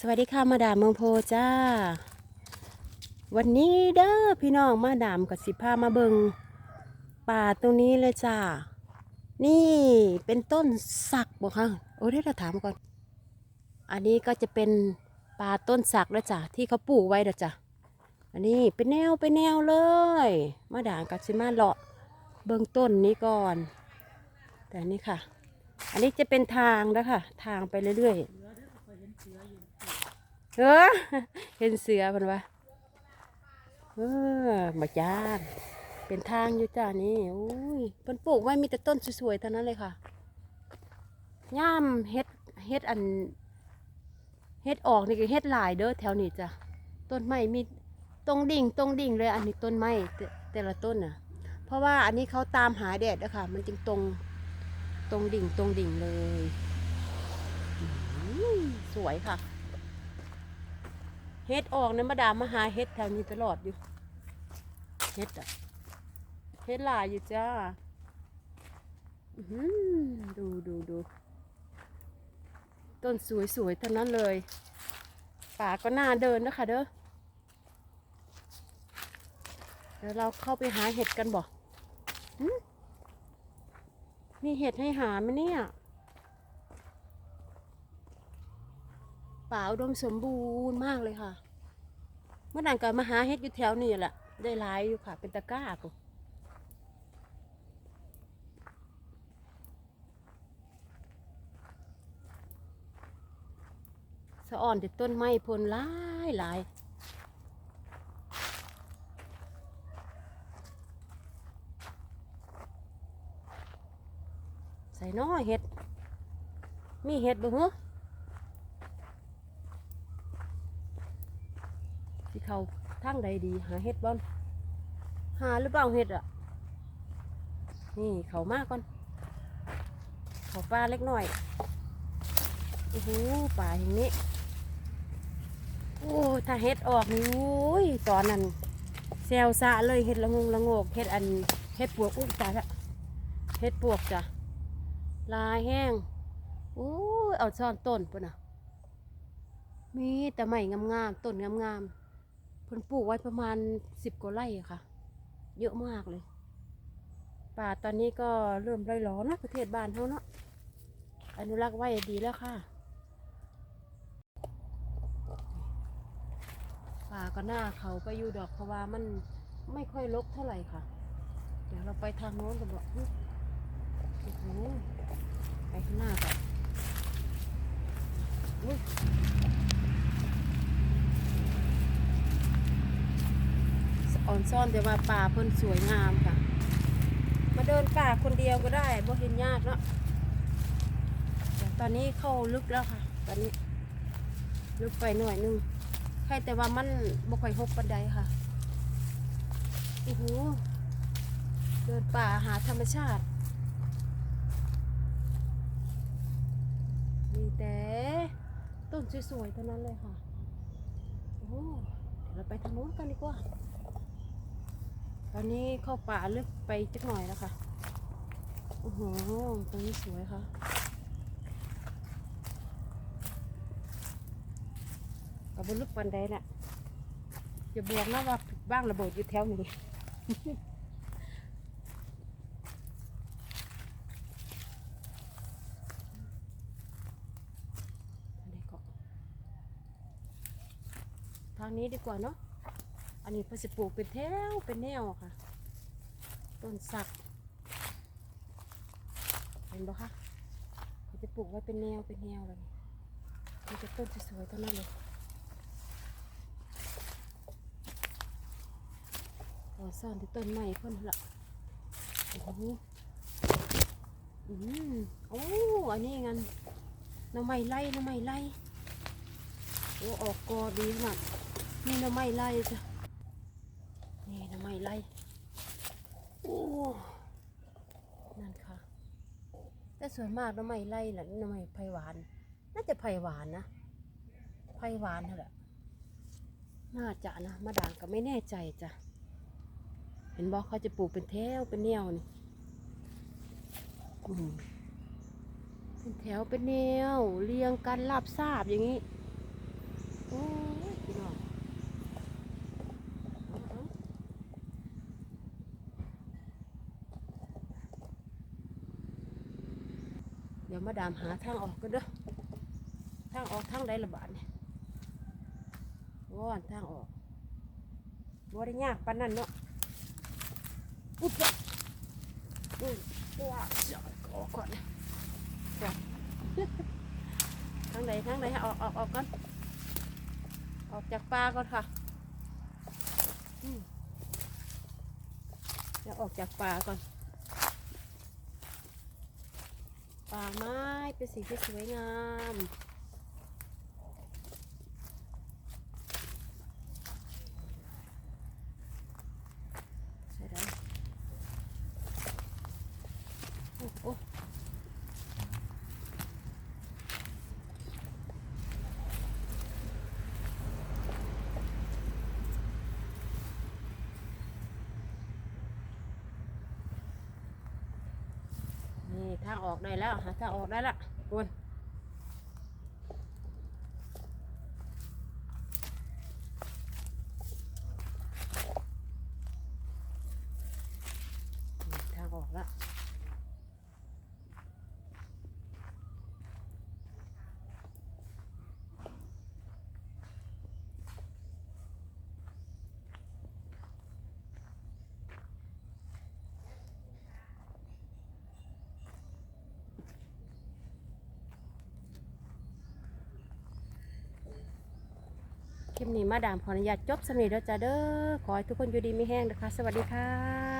สวัสดีค่ะมาดามเมืองโพจ้า วันนี้เด้อพี่น้องมาดามกับสิพามาเบิงป่าตรงนี้เลยจ้า นี่เป็นต้นสักบอกค่ะโอ้ได้เราถามก่อน อันนี้ก็จะเป็นป่าต้นสักแล้วจ้ะที่เขาปลูกไว้แล้วจ้ะอันนี้เป็นแนวเป็นแนวเลย มาดามกับสิมาเลาะเบิงต้นนี้ก่อน แต่อันนี่ค่ะ อันนี้จะเป็นทางแล้วค่ะ ทางไปเรื่อยๆ เออเห็นเสือมันวะเออมาจ้าเป็นทางอยู่จ้านี่อุ้ยเพิ่นปลูกไว้มีแต่ต้นสวยๆเท่านั้นเลยค่ะย่ามเฮ็ดเฮ็ดอันเฮ็ดออกนี่ก็เฮ็ดหลายเด้อแถวนี้จ้ะต้นไม้มีตรงดิ่งตรงดิ่งเลยอันนี้ต้นไม้แต่ละต้นน่ะ เพราะว่าอันนี้เขาตามหาแดดนะคะมันจึงตรงตรงดิ่งตรงดิ่งเลย สวยค่ะ เฮ็ดออกนะมาดามมาหาเฮ็ดแถวนี้ตลอดอยู่ เฮ็ดอะ เฮ็ดหลายอยู่จ้าดูดูดู ต้นสวยๆทั้งนั้นเลย ป่าก็น่าเดินนะคะเด้อ เดี๋ยวเราเข้าไปหาเห็ดกันบ่หึมีเห็ดให้หาไหมเนี่ย ป่าอุดมสมบูรณ์มากเลยค่ะ เมื่อนั้นก็มาหาเฮ็ดอยู่แถวนี้แหละได้หลายอยู่ค่ะ เป็นตะกร้ากูสะอ่อนแต่ต้นไม้พลหลายหลายใส่น้อเห็ด มีเห็ดบ่ฮึสิ เขาทางใดดีหาเห็ดบ่อนหาหรือเปล่าเห็ดอะ นี่เขามากก่อน เขาปลาเล็กหน้อยโอ้โหป่าอย่างนี้ โอ้ถ้าเห็ดออกนี่โอ้ยตอนนั้นแซวซะเลยเห็ดละงงละงกเห็ดอันเห็ดปวกอุ้ยตาละเห็ดปวกจ้ะลายแห้งโอ้ยเอาซ่อนต้นปุ่นอะ มีแต่ใหม่งามๆต้นงามๆ เพิ่นปลูกไว้ประมาณสิบกว่าไร่ค่ะ เยอะมากเลย ป่าตอนนี้ก็เริ่มไร่ร้อนะประเทศบ้านเขาเนาะอนุรักษ์ไว้ดีแล้วค่ะ ป่าก็หน้าเขาไปอยู่ดอกเพราะว่ามันไม่ค่อยรกเท่าไหร่ค่ะ เดี๋ยวเราไปทางโน้นกันบอกโอ้โหไปข้างหน้าก่อน อ่อนซ่อนแต่ว่าป่าเพิ่นสวยงามค่ะ มาเดินป่าคนเดียวก็ได้บ่เห็นยากเนาะตอนนี้เข้าลึกแล้วค่ะ ตอนนี้ ลึกไปหน่อยนึงแค่แต่ว่ามันบ่ค่อยหกปันไดค่ะโอ้โหเดินป่าหาธรรมชาติ มีแต่ต้นสวยๆเท่านั้นเลยค่ะ โอ้โหเดี๋ยวเราไปทางโน้นกันดีกว่า อนนี้เข้าป่าลึกไปจักหน่อยแล้วค่ะ โอ้โห ตรงนี้สวยค่ะ กับบนลึกปันใดน่ะอย่าบวกนะว่าบ้างระเบิดอยู่แถวนี้อันนี้ก็ทางนี้ดีกว่าเนาะ อันนี้เพื่อสิปลูกเป็นแถวเป็นแนวค่ะ ต้นสัก เห็นบ่คะเขาจะปลูกไว้เป็นแนวเป็นแนวเลยมีแต่ต้นสวยๆเท่านั้นเลยต่อซ่อนที่ต้นไม้เพิ่นละโอ้โหอืมโอ้ อันนี้งั้นหน้ำไม้ไล่หน้ำไม้ไล่โอ้ ออกกอดีขนาดนี่หน้ำไม้ไล่จ้ะ ไม้ไล่โอ้นั่นค่ะ แต่ส่วนมากหน้ำไม้ไล่แหละหน้ำไม้ไผ่หวาน น่าจะไผ่หวานนะไผ่หวานนั่นแหละน่าจะนะมาด่างก็ไม่แน่ใจจ้ะเห็นบอกเขาจะปลูกเป็นแถวเป็นแนวนี่อืมเป็นแถวเป็นแนว เรียงกันราบทราบอย่างนี้โอ้ยพี่น้องเอาเอา เดี๋ยวมาดามหาทางออกกันเด้อทางออกทางใดละบาทเนี่ยว่านทางออกบ่ได้ยากปานนั้นเนาะอุ๊บจ้ะอุ้ยว้าวเดี๋ยออกก่อนนะจ้ะทางไหนทางไหนออกออกออกก่อนออกจากปลาก่อนค่ะอืมเดี๋ยวออกจากป่าก่อน ป่าไม้เป็นสีที่สวยงามใช่ได้โอ้โอ้นี่ ทางออกได้แล้วหาทางออกได้ละคุณทางออกละ คลิปนี้มาดามขออนุญาตจบสำเนีแล้วจ้าเด้อ ขอให้ทุกคนอยู่ดีมีแห้งนะคะ สวัสดีค่ะ